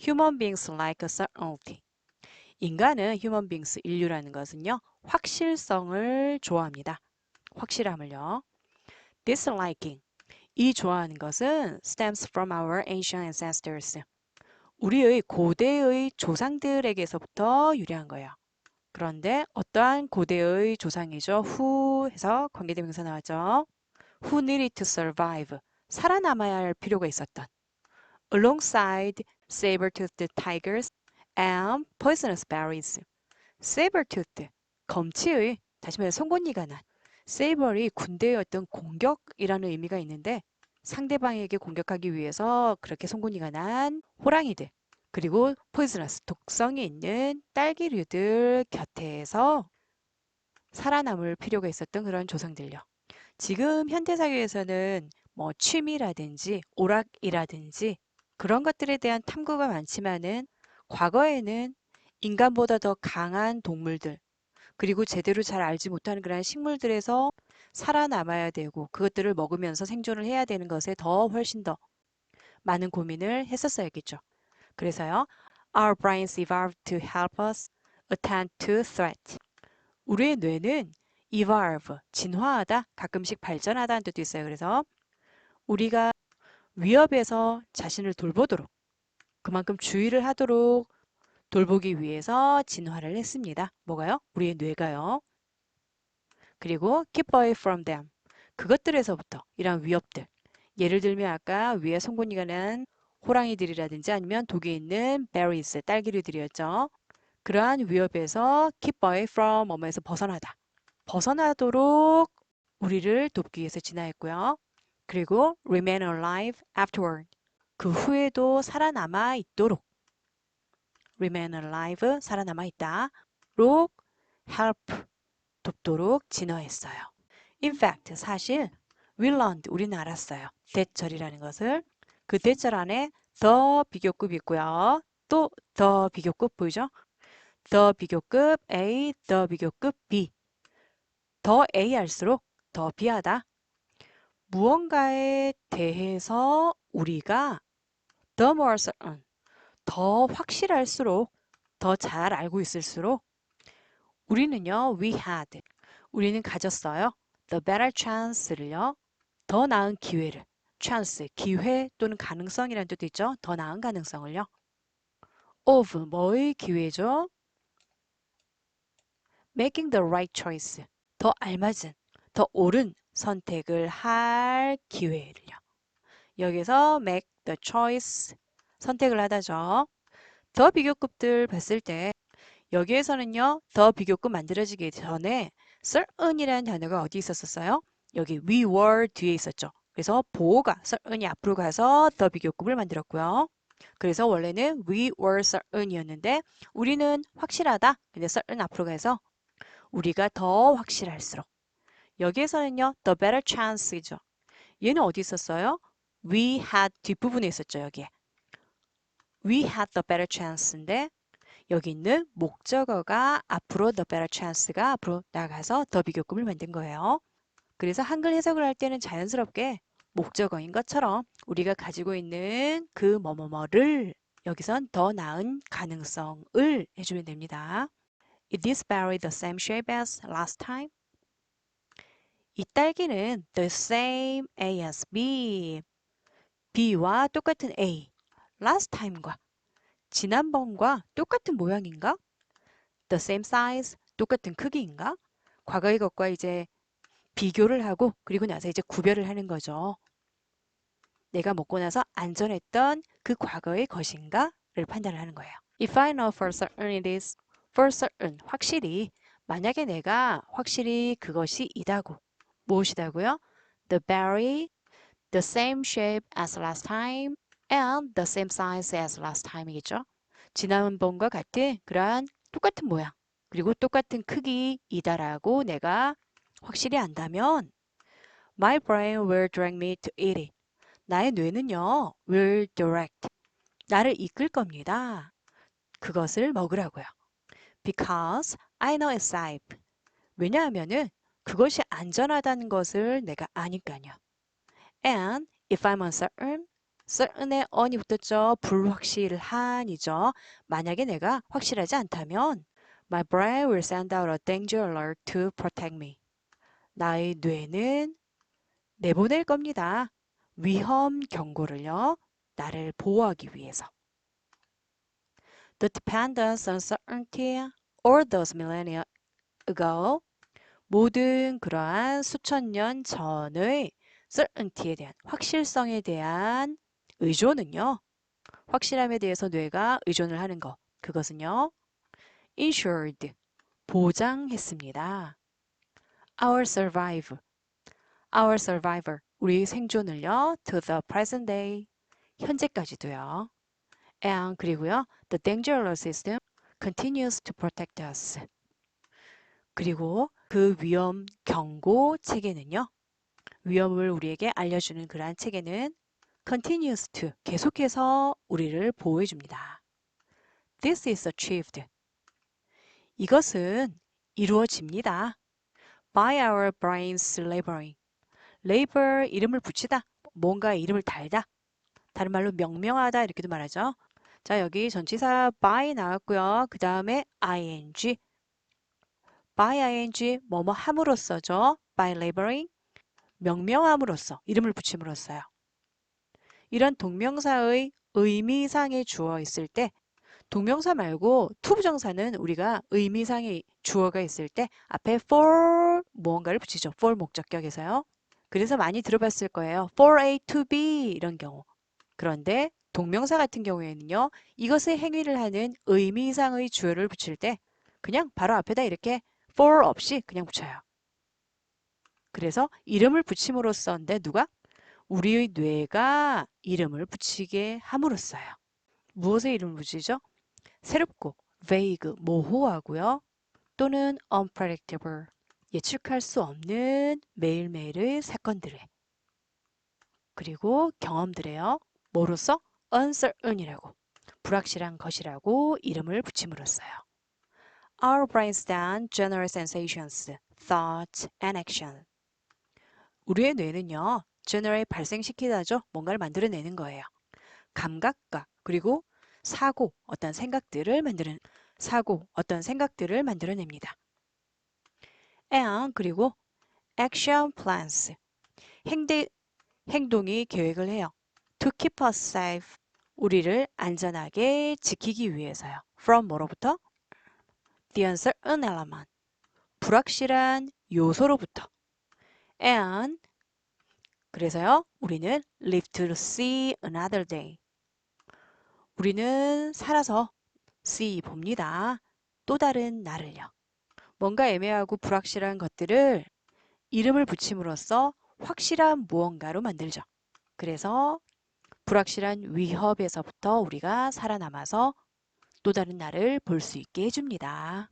human beings like certainty. 인간은 human beings 인류라는 것은요. 확실성을 좋아합니다. 확실함을요. disliking 이 좋아하는 것은 stems from our ancient ancestors. 우리의 고대의 조상들에게서부터 유래한 거예요. 그런데 어떠한 고대의 조상이죠? who 해서 관계대명사 나왔죠. who needed to survive. 살아남아야 할 필요가 있었던. alongside saber-toothed tigers and poisonous berries. saber-tooth, 검치의, 다시 말해 송곳니가 난. saber이 군대의 어떤 공격이라는 의미가 있는데 상대방에게 공격하기 위해서 그렇게 송곳니가 난 호랑이들 그리고 포이즈너스 독성이 있는 딸기류들 곁에서 살아남을 필요가 있었던 그런 조상들요. 지금 현대 사회에서는 뭐 취미라든지 오락이라든지 그런 것들에 대한 탐구가 많지만은 과거에는 인간보다 더 강한 동물들 그리고 제대로 잘 알지 못하는 그런 식물들에서 살아남아야 되고 그것들을 먹으면서 생존을 해야 되는 것에 더 훨씬 더 많은 고민을 했었어야겠죠. 그래서요. Our brains evolved to help us attend to threat. 우리의 뇌는 evolve, 진화하다, 가끔씩 발전하다는 뜻도 있어요. 그래서 우리가 위협에서 자신을 돌보도록 그만큼 주의를 하도록 돌보기 위해서 진화를 했습니다. 뭐가요? 우리의 뇌가요. 그리고 keep away from them. 그것들에서부터 이런 위협들. 예를 들면 아까 위에 송곳니가 난 호랑이들이라든지 아니면 독이 있는 berries, 딸기류들이었죠. 그러한 위협에서 keep away from 뭐뭐에서 벗어나다. 벗어나도록 우리를 돕기 위해서 진화했고요. 그리고 remain alive afterward. 그 후에도 살아남아 있도록 remain alive 살아남아 있다로 help 돕도록 진화했어요. In fact 사실 we learned 우리는 알았어요. 대절이라는 것을 그 대절 안에 the 비교급이 있고요. 또 the 비교급 보이죠? the 비교급 A, the 비교급 B. 더 A 할수록 더 B하다. 무언가에 대해서 우리가 the more certain, 더 확실할수록, 더 잘 알고 있을수록 우리는요, we had, 우리는 가졌어요. the better chance를요, 더 나은 기회를, chance, 기회 또는 가능성이라는 뜻도 있죠. 더 나은 가능성을요. of, 뭐의 기회죠? making the right choice, 더 알맞은, 더 옳은 선택을 할 기회를요. 여기서 make the choice, 선택을 하다죠. 더 비교급들 봤을 때 여기에서는요. 더 비교급 만들어지기 전에 certain이라는 단어가 어디 있었었어요? 여기 we were 뒤에 있었죠. 그래서 보호가 certain이 앞으로 가서 더 비교급을 만들었고요. 그래서 원래는 we were certain이었는데 우리는 확실하다. 근데 certain 앞으로 가서 우리가 더 확실할수록 여기에서는요. the better chance이죠. 얘는 어디 있었어요? we had 뒷부분에 있었죠. 여기에. we had the better chance인데 여기 있는 목적어가 앞으로 the better chance가 앞으로 나가서 더 비교급을 만든 거예요. 그래서 한글 해석을 할 때는 자연스럽게 목적어인 것처럼 우리가 가지고 있는 그 뭐뭐뭐를 여기선 더 나은 가능성을 해주면 됩니다. Is this berry the same shape as last time? 이 딸기는 the same A as B. B와 똑같은 A. last time과 지난번과 똑같은 모양인가? the same size, 똑같은 크기인가? 과거의 것과 이제 비교를 하고 그리고 나서 이제 구별을 하는 거죠. 내가 먹고 나서 안전했던 그 과거의 것인가를 판단을 하는 거예요. If I know for certain it is for certain 확실히 만약에 내가 확실히 그것이 이다고 무엇이다고요? The berry, the same shape as last time and the same size as last time이겠죠. 지난번과 같은 그러한 똑같은 모양 그리고 똑같은 크기이다라고 내가 확실히 안다면 My brain will direct me to eat it. 나의 뇌는요, will direct. 나를 이끌 겁니다. 그것을 먹으라고요. Because I know it's safe. 왜냐하면은 그것이 안전하다는 것을 내가 아니까요. And if I'm uncertain, certain에 on이 붙었죠. 불확실한이죠. 만약에 내가 확실하지 않다면 My brain will send out a danger alert to protect me. 나의 뇌는 내보낼 겁니다. 위험 경고를요. 나를 보호하기 위해서. The dependence on certainty or those millennia ago 모든 그러한 수천 년 전의 certainty에 대한 확실성에 대한 의존은요. 확실함에 대해서 뇌가 의존을 하는 것. 그것은요. ensured 보장했습니다. Our survive our survivor 우리 생존을요. to the present day 현재까지도요. and 그리고요. the danger alert system continues to protect us. 그리고 그 위험 경고 체계는요. 위험을 우리에게 알려주는 그러한 체계는 continues to 계속해서 우리를 보호해 줍니다. This is achieved. 이것은 이루어집니다. By our brains laboring. labor 이름을 붙이다. 뭔가 이름을 달다. 다른 말로 명명하다 이렇게도 말하죠. 자 여기 전치사 by 나왔고요. 그 다음에 ing by ing 뭐뭐 함으로써죠. by laboring 명명함으로써 이름을 붙임으로써요. 이런 동명사의 의미상의 주어 있을 때 동명사 말고 투부정사는 우리가 의미상의 주어가 있을 때 앞에 for 무언가를 붙이죠. for 목적격에서요. 그래서 많이 들어봤을 거예요. for A to B 이런 경우. 그런데 동명사 같은 경우에는요. 이것의 행위를 하는 의미상의 주어를 붙일 때 그냥 바로 앞에다 이렇게 for 없이 그냥 붙여요. 그래서 이름을 붙임으로써인데 누가? 우리의 뇌가 이름을 붙이게 함으로써요. 무엇에 이름을 붙이죠? 새롭고 vague, 모호하고요. 또는 unpredictable, 예측할 수 없는 매일매일의 사건들에 그리고 경험들에요. 뭐로써? uncertain이라고 불확실한 것이라고 이름을 붙임으로써요. Our brains stand general sensations, thoughts, and action. 우리의 뇌는요, generate 발생시키다죠. 뭔가를 만들어내는 거예요. 감각과 그리고 사고, 어떤 생각들을 만드는 사고, 어떤 생각들을 만들어냅니다. and 그리고 action plans. 행대, 행동이 계획을 해요. to keep us safe. 우리를 안전하게 지키기 위해서요. from 뭐로부터? The uncertain element. 불확실한 요소로부터. and 그래서요, 우리는 live to see another day. 우리는 살아서 see 봅니다. 또 다른 날을요. 뭔가 애매하고 불확실한 것들을 이름을 붙임으로써 확실한 무언가로 만들죠. 그래서 불확실한 위협에서부터 우리가 살아남아서 또 다른 날을 볼수 있게 해줍니다.